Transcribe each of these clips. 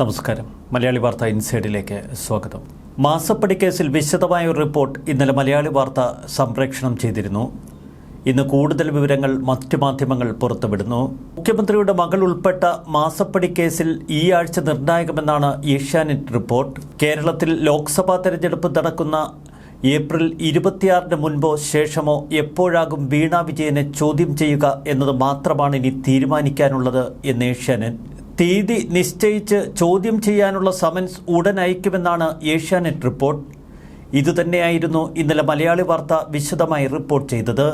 നമസ്കാരം. മലയാളി വാർത്ത ഇൻസൈഡിലേക്ക് സ്വാഗതം. മാസപ്പടി കേസിൽ വിശദമായ ഒരു റിപ്പോർട്ട് ഇന്നലെ മലയാളി വാർത്ത സംപ്രേക്ഷണം ചെയ്തിരുന്നു. ഇന്ന് കൂടുതൽ വിവരങ്ങൾ മറ്റ് മാധ്യമങ്ങൾ പുറത്തുവിടുന്നു. മുഖ്യമന്ത്രിയുടെ മകൾ ഉൾപ്പെട്ട മാസപ്പടി കേസിൽ ഈ ആഴ്ച നിർണായകമെന്നാണ് ഏഷ്യാനെറ്റ് റിപ്പോർട്ട്. കേരളത്തിൽ ലോക്സഭാ തെരഞ്ഞെടുപ്പ് നടക്കുന്ന ഏപ്രിൽ ഇരുപത്തിയാറിന് മുൻപോ ശേഷമോ എപ്പോഴാകും വീണാ വിജയനെ ചോദ്യം ചെയ്യുക എന്നത് മാത്രമാണ് ഇനി തീരുമാനിക്കാനുള്ളത് എന്ന് ഏഷ്യാനെറ്റ് തീയതി നിശ്ചയിച്ച് ചോദ്യം ചെയ്യാനുള്ള സമൻസ് ഉടൻ അയക്കുമെന്നാണ് ഏഷ്യാനെറ്റ് റിപ്പോർട്ട്. ഇതുതന്നെയായിരുന്നു ഇന്നലെ മലയാളി വാർത്ത വിശദമായി റിപ്പോർട്ട് ചെയ്തത്.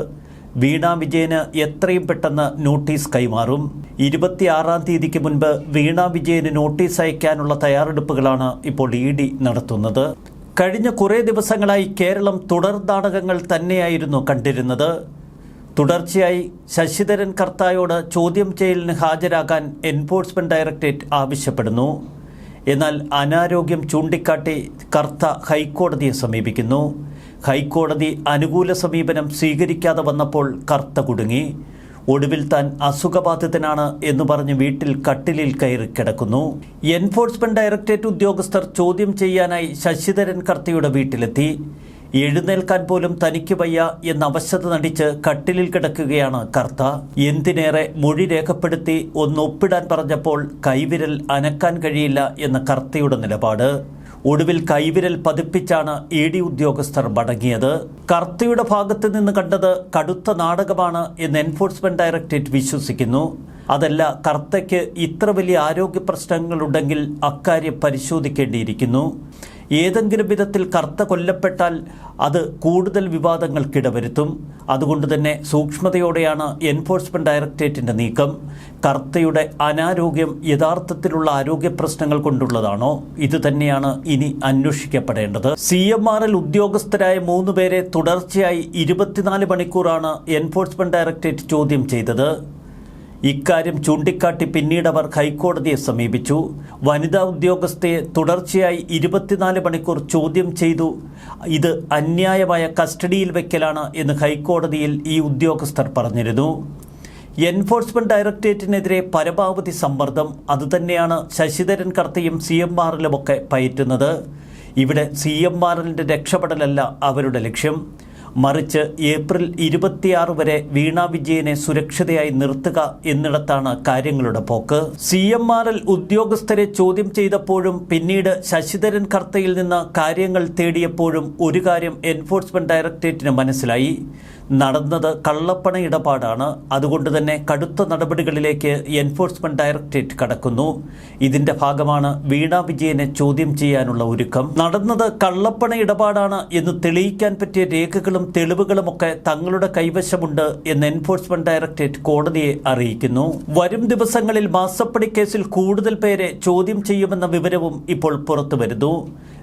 വീണ വിജയന് എത്രയും പെട്ടെന്ന് നോട്ടീസ് കൈമാറും. ഇരുപത്തിയാറാം തീയതിക്ക് മുൻപ് വീണ വിജയന് നോട്ടീസ് അയക്കാനുള്ള തയ്യാറെടുപ്പുകളാണ് ഇപ്പോൾ ഇ ഡി നടത്തുന്നത്. കഴിഞ്ഞ കുറേ ദിവസങ്ങളായി കേരളം തുടർ നാടകങ്ങൾ തന്നെയായിരുന്നു കണ്ടിരുന്നത്. തുടർച്ചയായി ശശിധരൻ കർത്തായോട് ചോദ്യം ചെയ്യലിന് ഹാജരാകാൻ എൻഫോഴ്സ്മെന്റ് ഡയറക്ടറേറ്റ് ആവശ്യപ്പെടുന്നു. എന്നാൽ അനാരോഗ്യം ചൂണ്ടിക്കാട്ടി കർത്ത ഹൈക്കോടതിയെ സമീപിക്കുന്നു. ഹൈക്കോടതി അനുകൂല സമീപനം സ്വീകരിക്കാതെ വന്നപ്പോൾ കർത്ത കുടുങ്ങി. ഒടുവിൽ താൻ അസുഖബാധിതനാണ് എന്ന് പറഞ്ഞ് വീട്ടിൽ കട്ടിലിൽ കയറി കിടക്കുന്നു. എൻഫോഴ്സ്മെന്റ് ഡയറക്ടറേറ്റ് ഉദ്യോഗസ്ഥർ ചോദ്യം ചെയ്യാനായി ശശിധരൻ കർത്തയുടെ വീട്ടിലെത്തി. എഴുന്നേൽക്കാൻ പോലും തനിക്ക് വയ്യ എന്ന അവശത നടിച്ച് കട്ടിലിൽ കിടക്കുകയാണ് കർത്ത. എന്തിനേറെ മൊഴി രേഖപ്പെടുത്തി ഒന്നൊപ്പിടാൻ പറഞ്ഞപ്പോൾ കൈവിരൽ അനക്കാൻ കഴിയില്ല എന്ന കർത്തയുടെ നിലപാട്. ഒടുവിൽ കൈവിരൽ പതിപ്പിച്ചാണ് ഇ ഡി ഉദ്യോഗസ്ഥർ മടങ്ങിയത്. കർത്തയുടെ ഭാഗത്ത് നിന്ന് കണ്ടത് കടുത്ത നാടകമാണ് എന്ന് എൻഫോഴ്സ്മെന്റ് ഡയറക്ടറേറ്റ് വിശ്വസിക്കുന്നു. അതല്ല കർത്തയ്ക്ക് ഇത്ര വലിയ ആരോഗ്യ പ്രശ്നങ്ങളുണ്ടെങ്കിൽ അക്കാര്യം പരിശോധിക്കേണ്ടിയിരിക്കുന്നു. ഏതെങ്കിലും വിധത്തിൽ കർത്ത കൊല്ലപ്പെട്ടാൽ അത് കൂടുതൽ വിവാദങ്ങൾക്കിടവരുത്തും അതുകൊണ്ട് തന്നെ സൂക്ഷ്മതയോടെയാണ് എൻഫോഴ്സ്മെന്റ് ഡയറക്ടറേറ്റിന്റെ നീക്കം. കർത്തയുടെ അനാരോഗ്യം യഥാർത്ഥത്തിലുള്ള ആരോഗ്യ പ്രശ്നങ്ങൾ കൊണ്ടുള്ളതാണോ? ഇത് തന്നെയാണ് ഇനി അന്വേഷിക്കപ്പെടേണ്ടത്. സി എം ആർ എൽ ഉദ്യോഗസ്ഥരായ മൂന്ന് പേരെ തുടർച്ചയായി ഇരുപത്തിനാല് മണിക്കൂറാണ് എൻഫോഴ്സ്മെന്റ് ഡയറക്ടറേറ്റ് ചോദ്യം ചെയ്തത്. ഇക്കാര്യം ചൂണ്ടിക്കാട്ടി പിന്നീട് അവർ ഹൈക്കോടതിയെ സമീപിച്ചു. വനിതാ ഉദ്യോഗസ്ഥയെ തുടർച്ചയായി ഇരുപത്തിനാല് മണിക്കൂർ ചോദ്യം ചെയ്തു. ഇത് അന്യായമായ കസ്റ്റഡിയിൽ വയ്ക്കലാണ് എന്ന് ഹൈക്കോടതിയിൽ ഈ ഉദ്യോഗസ്ഥർ പറഞ്ഞിരുന്നു. എൻഫോഴ്സ്മെന്റ് ഡയറക്ടറേറ്റിനെതിരെ പരമാവധി സമ്മർദ്ദം. അതുതന്നെയാണ് ശശിധരൻ കർത്തയും സി എം ആറിലുമൊക്കെ പയറ്റുന്നത്. ഇവിടെ സി എം ആറിന്റെ രക്ഷപ്പെടലല്ല അവരുടെ ലക്ഷ്യം. മറിച്ച് ഏപ്രിൽ ഇരുപത്തിയാറ് വരെ വീണ വിജയനെ സുരക്ഷിതയായി നിർത്തുക എന്നിടത്താണ് കാര്യങ്ങളുടെ പോക്ക്. സി എം ആർ എൽ ഉദ്യോഗസ്ഥരെ ചോദ്യം ചെയ്തപ്പോഴും പിന്നീട് ശശിധരൻ കർത്തയിൽ നിന്ന് കാര്യങ്ങൾ തേടിയപ്പോഴും ഒരു കാര്യം എൻഫോഴ്സ്മെന്റ് ഡയറക്ടറേറ്റിന് മനസ്സിലായി. നടന്നത് കള്ളപ്പണ ഇടപാടാണ്. അതുകൊണ്ട് തന്നെ കടുത്ത നടപടികളിലേക്ക് എൻഫോഴ്സ്മെന്റ് ഡയറക്ടറേറ്റ് കടക്കുന്നു. ഇതിന്റെ ഭാഗമാണ് വീണ വിജയനെ ചോദ്യം ചെയ്യാനുള്ള ഒരുക്കം. നടന്നത് കള്ളപ്പണ ഇടപാടാണ് എന്ന് തെളിയിക്കാൻ പറ്റിയ രേഖകളും തെളിവുകളുമൊക്കെ തങ്ങളുടെ കൈവശമുണ്ട് എന്ന് എൻഫോഴ്സ്മെന്റ് ഡയറക്ടറേറ്റ് കോടതിയെ അറിയിക്കുന്നു. വരും ദിവസങ്ങളിൽ മാസപ്പടി കേസിൽ കൂടുതൽ പേരെ ചോദ്യം ചെയ്യുമെന്ന വിവരവും ഇപ്പോൾ പുറത്തുവരുന്നു.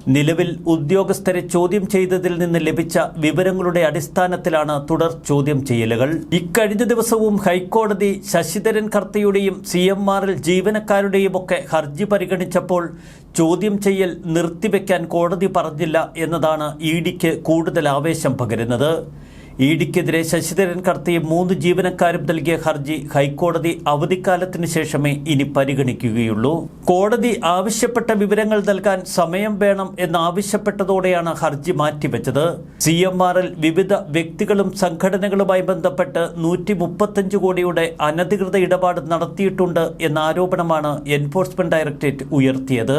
നിലവിൽ ഉദ്യോഗസ്ഥരെ ചോദ്യം ചെയ്തതിൽ നിന്ന് ലഭിച്ച വിവരങ്ങളുടെ അടിസ്ഥാനത്തിലാണ് തുടർ ചോദ്യം ചെയ്യലുകൾ. ഇക്കഴിഞ്ഞ ദിവസവും ഹൈക്കോടതി ശശിധരൻ കർത്തയുടെയും സി എം ആറിൽ ജീവനക്കാരുടെയും ഒക്കെ ഹർജി പരിഗണിച്ചപ്പോൾ ചോദ്യം ചെയ്യൽ നിർത്തിവെക്കാൻ കോടതി പറഞ്ഞില്ല എന്നതാണ് ഇ ഡിക്ക് കൂടുതൽ ആവേശം പകരുന്നത്. ഇ ഡിക്കെതിരെ ശശിധരൻ കർത്തയും മൂന്ന് ജീവനക്കാരും നൽകിയ ഹർജി ഹൈക്കോടതി അവധിക്കാലത്തിന് ശേഷമേ ഇനി പരിഗണിക്കുകയുള്ളൂ. കോടതി ആവശ്യപ്പെട്ട വിവരങ്ങൾ നൽകാൻ സമയം വേണം എന്നാവശ്യപ്പെട്ടതോടെയാണ് ഹർജി മാറ്റിവെച്ചത്. സി എം ആറിൽ വിവിധ വ്യക്തികളും സംഘടനകളുമായി ബന്ധപ്പെട്ട് നൂറ്റി മുപ്പത്തഞ്ച് കോടിയുടെ അനധികൃത ഇടപാട് നടത്തിയിട്ടുണ്ട് എന്ന ആരോപണമാണ് എൻഫോഴ്സ്മെന്റ് ഡയറക്ടറേറ്റ് ഉയർത്തിയത്.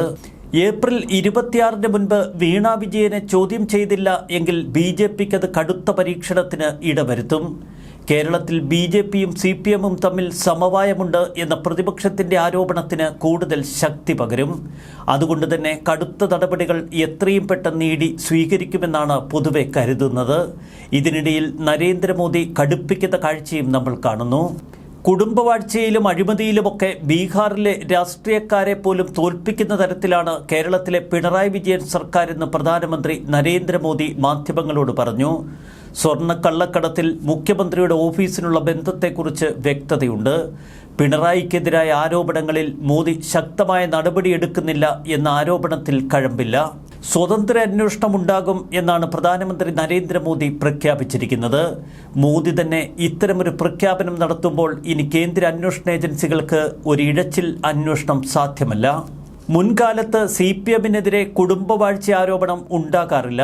ഏപ്രിൽ ഇരുപത്തിയാറിന് മുൻപ് വീണ വിജയനെ ചോദ്യം ചെയ്തില്ല എങ്കിൽ ബി ജെ പിക്ക് അത് കടുത്ത പരീക്ഷണത്തിന് ഇടവരുത്തും. കേരളത്തിൽ ബി ജെ പിയും സി പി എമ്മും തമ്മിൽ സമവായമുണ്ട് എന്ന പ്രതിപക്ഷത്തിന്റെ ആരോപണത്തിന് കൂടുതൽ ശക്തി പകരും. അതുകൊണ്ട് തന്നെ കടുത്ത നടപടികൾ എത്രയും പെട്ടെന്ന് നേടി സ്വീകരിക്കുമെന്നാണ് പൊതുവെ കരുതുന്നത്. ഇതിനിടയിൽ നരേന്ദ്രമോദി കടുപ്പിക്കുന്ന കാഴ്ചയും നമ്മൾ കാണുന്നു. കുടുംബവാഴ്ചയിലും അഴിമതിയിലുമൊക്കെ ബീഹാറിലെ രാഷ്ട്രീയക്കാരെ പോലും തോൽപ്പിക്കുന്ന തരത്തിലാണ് കേരളത്തിലെ പിണറായി വിജയൻ സർക്കാരെന്ന് പ്രധാനമന്ത്രി നരേന്ദ്രമോദി മാധ്യമങ്ങളോട് പറഞ്ഞു. സ്വർണക്കള്ളക്കടത്തിൽ മുഖ്യമന്ത്രിയുടെ ഓഫീസിനുള്ള ബന്ധത്തെക്കുറിച്ച് വ്യക്തതയുണ്ട്. പിണറായിക്കെതിരായ ആരോപണങ്ങളിൽ മോദി ശക്തമായ നടപടിയെടുക്കുന്നില്ല എന്ന ആരോപണത്തിൽ കഴമ്പില്ല. സ്വതന്ത്ര അന്വേഷണമുണ്ടാകും എന്നാണ് പ്രധാനമന്ത്രി നരേന്ദ്രമോദി പ്രഖ്യാപിച്ചിരിക്കുന്നത്. മോദി തന്നെ ഇത്തരമൊരു പ്രഖ്യാപനം നടത്തുമ്പോൾ ഇനി കേന്ദ്ര അന്വേഷണ ഏജൻസികൾക്ക് ഒരു ഇഴച്ചിൽ അന്വേഷണം സാധ്യമല്ല. മുൻകാലത്ത് സി പി എമ്മിനെതിരെ കുടുംബവാഴ്ച ആരോപണം ഉണ്ടാകാറില്ല.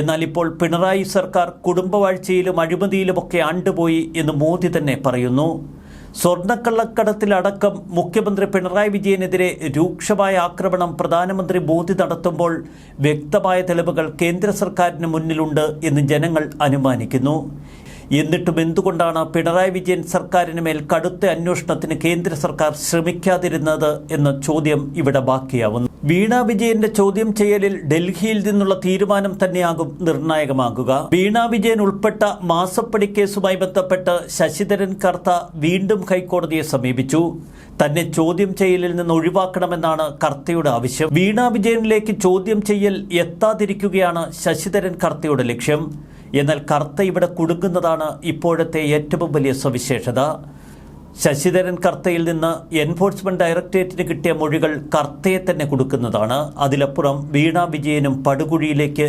എന്നാൽ ഇപ്പോൾ പിണറായി സർക്കാർ കുടുംബവാഴ്ചയിലും അഴിമതിയിലുമൊക്കെ ആണ്ടുപോയി എന്ന് മോദി തന്നെ പറയുന്നു. സ്വർണക്കള്ളക്കടത്തിലടക്കം മുഖ്യമന്ത്രി പിണറായി വിജയനെതിരെ രൂക്ഷമായ ആക്രമണം പ്രധാനമന്ത്രി മോദി നടത്തുമ്പോൾ വ്യക്തമായ തെളിവുകൾ കേന്ദ്ര സർക്കാരിന് മുന്നിലുണ്ട് എന്ന് ജനങ്ങൾ അനുമാനിക്കുന്നു. എന്നിട്ടും എന്തുകൊണ്ടാണ് പിണറായി വിജയൻ സർക്കാരിന് മേൽ കടുത്ത അന്വേഷണത്തിന് കേന്ദ്ര സർക്കാർ ശ്രമിക്കാതിരുന്നത് എന്ന ചോദ്യം ഇവിടെ ബാക്കിയാവുന്നു? വീണ വിജയന്റെ ചോദ്യം ചെയ്യലിൽ ഡൽഹിയിൽ നിന്നുള്ള തീരുമാനം തന്നെയാകും നിർണായകമാകുക. വീണ വിജയൻ ഉൾപ്പെട്ട മാസപ്പടി കേസുമായി ബന്ധപ്പെട്ട് ശശിധരൻ കർത്ത വീണ്ടും ഹൈക്കോടതിയെ സമീപിച്ചു. തന്നെ ചോദ്യം ചെയ്യലിൽ നിന്ന് ഒഴിവാക്കണമെന്നാണ് കർത്തയുടെ ആവശ്യം. വീണ വിജയനിലേക്ക് ചോദ്യം ചെയ്യൽ എത്താതിരിക്കുകയാണ് ശശിധരൻ കർത്തയുടെ ലക്ഷ്യം. എന്നാൽ കർത്ത ഇവിടെ കുടുങ്ങുന്നതാണ് ഇപ്പോഴത്തെ ഏറ്റവും വലിയ സവിശേഷത. ശശിധരൻ കർത്തയിൽ നിന്ന് എൻഫോഴ്സ്മെന്റ് ഡയറക്ടറേറ്റിന് കിട്ടിയ മൊഴികൾ കർത്തയെ തന്നെ കൊടുക്കുന്നതാണ്. അതിലപ്പുറം വീണ വിജയനും പടുകുഴിയിലേക്ക്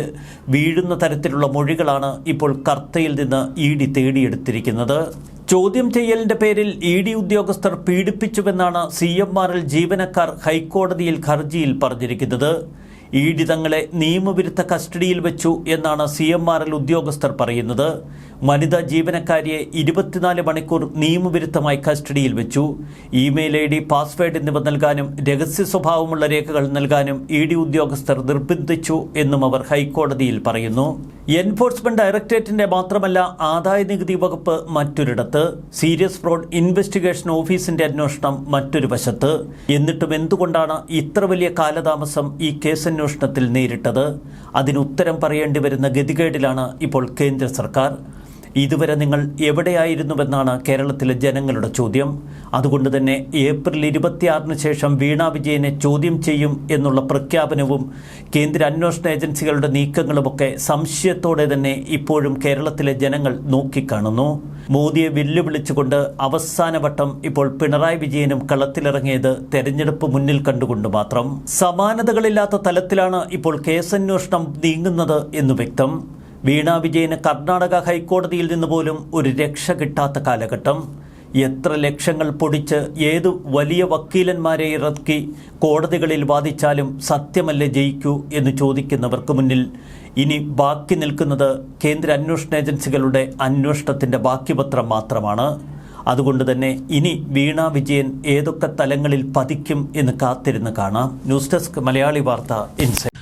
വീഴുന്ന തരത്തിലുള്ള മൊഴികളാണ് ഇപ്പോൾ കർത്തയിൽ നിന്ന് ഇ ഡി തേടിയെടുത്തിരിക്കുന്നത്. ചോദ്യം ചെയ്യലിന്റെ പേരിൽ ഇ ഡി ഉദ്യോഗസ്ഥർ പീഡിപ്പിച്ചുവെന്നാണ് സി എം ആറിൽ ജീവനക്കാർ ഹൈക്കോടതിയിൽ ഹർജിയിൽ പറഞ്ഞിരിക്കുന്നത്. ഇ ഡി തങ്ങളെ നിയമവിരുദ്ധ കസ്റ്റഡിയിൽ വെച്ചു എന്നാണ് സി എം ആർ എൽ ഉദ്യോഗസ്ഥർ പറയുന്നത്. വനിതാ ജീവനക്കാരിയെ ഇരുപത്തിനാല് മണിക്കൂർ നിയമവിരുദ്ധമായി കസ്റ്റഡിയിൽ വെച്ചു. ഇമെയിൽ ഐ ഡി പാസ്വേഡ് എന്നിവ നൽകാനും രഹസ്യ സ്വഭാവമുള്ള രേഖകൾ നൽകാനും ഇ ഡി ഉദ്യോഗസ്ഥർ നിർബന്ധിച്ചു എന്നും അവർ ഹൈക്കോടതിയിൽ പറയുന്നു. എൻഫോഴ്സ്മെന്റ് ഡയറക്ടറേറ്റിന്റെ മാത്രമല്ല ആദായ നികുതി വകുപ്പ് മറ്റൊരിടത്ത്. സീരിയസ് ഫ്രോഡ് ഇൻവെസ്റ്റിഗേഷൻ ഓഫീസിന്റെ അന്വേഷണം മറ്റൊരു വശത്ത്. എന്നിട്ടും എന്തുകൊണ്ടാണ് ഇത്ര വലിയ കാലതാമസം ഈ കേസന്വേഷണത്തിൽ നേരിട്ടത്? അതിന് ഉത്തരം പറയേണ്ടി വരുന്ന ഗതികേടിലാണ് ഇപ്പോൾ കേന്ദ്ര സർക്കാർ. ഇതുവരെ നിങ്ങൾ എവിടെയായിരുന്നുവെന്നാണ് കേരളത്തിലെ ജനങ്ങളുടെ ചോദ്യം. അതുകൊണ്ട് തന്നെ ഏപ്രിൽ ഇരുപത്തിയാറിന് ശേഷം വീണ വിജയനെ ചോദ്യം ചെയ്യും എന്നുള്ള പ്രഖ്യാപനവും കേന്ദ്ര അന്വേഷണ ഏജൻസികളുടെ നീക്കങ്ങളുമൊക്കെ സംശയത്തോടെ തന്നെ ഇപ്പോഴും കേരളത്തിലെ ജനങ്ങൾ നോക്കിക്കാണുന്നു. മോദിയെ വെല്ലുവിളിച്ചുകൊണ്ട് അവസാനവട്ടം ഇപ്പോൾ പിണറായി വിജയനും കളത്തിലിറങ്ങിയത് തെരഞ്ഞെടുപ്പ് മുന്നിൽ കണ്ടുകൊണ്ട് മാത്രം. സമാനതകളില്ലാത്ത തലത്തിലാണ് ഇപ്പോൾ കേസന്വേഷണം നീങ്ങുന്നത് എന്ന് വ്യക്തം. വീണ വിജയന് കർണാടക ഹൈക്കോടതിയിൽ നിന്ന് പോലും ഒരു രക്ഷ കിട്ടാത്ത കാലഘട്ടം. എത്ര ലക്ഷങ്ങൾ പൊടിച്ച് ഏത് വലിയ വക്കീലന്മാരെ ഇറക്കി കോടതികളിൽ വാദിച്ചാലും സത്യമല്ലേ ജയിക്കൂ എന്ന് ചോദിക്കുന്നവർക്ക് മുന്നിൽ. ഇനി ബാക്കി നിൽക്കുന്നത് കേന്ദ്ര അന്വേഷണ ഏജൻസികളുടെ അന്വേഷണത്തിന്റെ ബാക്കിപത്രം മാത്രമാണ്. അതുകൊണ്ട് തന്നെ ഇനി വീണ വിജയൻ ഏതൊക്കെ തലങ്ങളിൽ പതിക്കും എന്ന് കാത്തിരുന്ന് കാണാം. ന്യൂസ് ഡെസ്ക് മലയാളി വാർത്ത ഇൻസൈറ്റ്